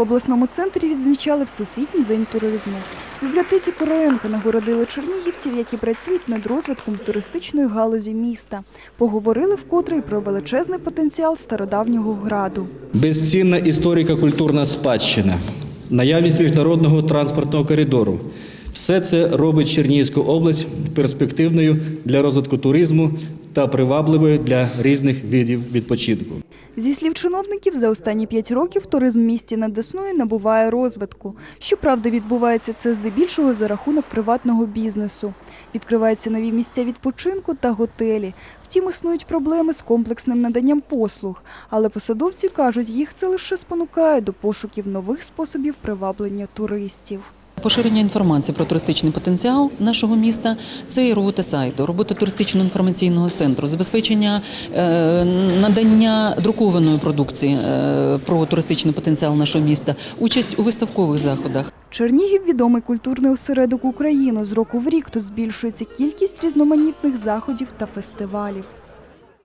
В обласному центрі відзначали Всесвітній день туризму. В бібліотеці Короленка нагородили чернігівців, які працюють над розвитком туристичної галузі міста. Поговорили вкотре й про величезний потенціал стародавнього граду. Безцінна історико-культурна спадщина, наявність міжнародного транспортного коридору. Все це робить Чернігівську область перспективною для розвитку туризму та привабливою для різних видів відпочинку. Зі слів чиновників, за останні п'ять років туризм в місті над Десною набуває розвитку. Щоправда, відбувається це здебільшого за рахунок приватного бізнесу. Відкриваються нові місця відпочинку та готелі. Втім, існують проблеми з комплексним наданням послуг. Але посадовці кажуть, їх це лише спонукає до пошуків нових способів приваблення туристів. Поширення інформації про туристичний потенціал нашого міста це і робота сайту, робота туристичного інформаційного центру, забезпечення е, надання друкованої продукції е, про туристичний потенціал нашого міста, участь у виставкових заходах. Чернігів відомий культурний осередок України. З року в рік тут збільшується кількість різноманітних заходів та фестивалів.